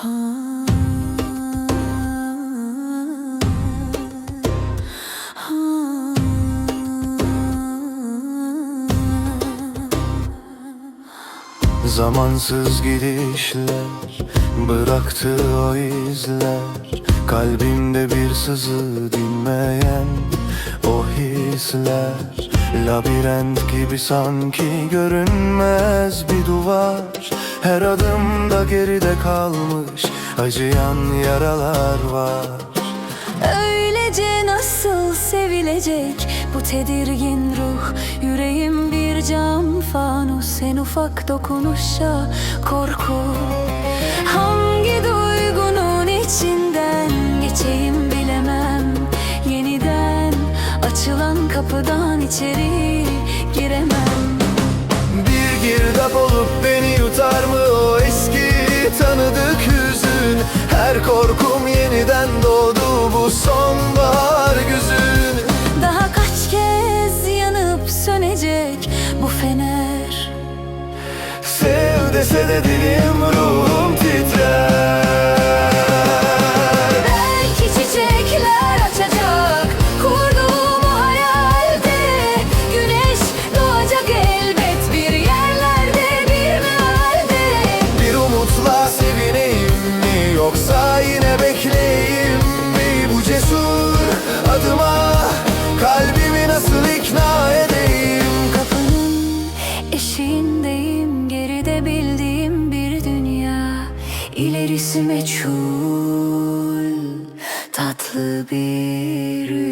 Zamansız gidişler Bıraktı o izler Kalbimde bir sızı dinmeyen O hisler. Labirent gibi sanki görünmez bir duvar Her adımda geride kalmış Acıyan yaralar var. Öylece nasıl sevilecek bu tedirgin ruh? Yüreğim bir cam fanus en ufak dokunuşa korku. Hangi duygunun içinden geçeyim bilemem. Yeniden açılan kapıdan içeri giremem Her korkum yeniden doğdu bu sonbahar güzün. Daha kaç kez yanıp sönecek bu fener? Sev dese de dilim ruhum eşiğindeyim Geride bildiğim bir dünya. İlerisi meçhul Tatlı bir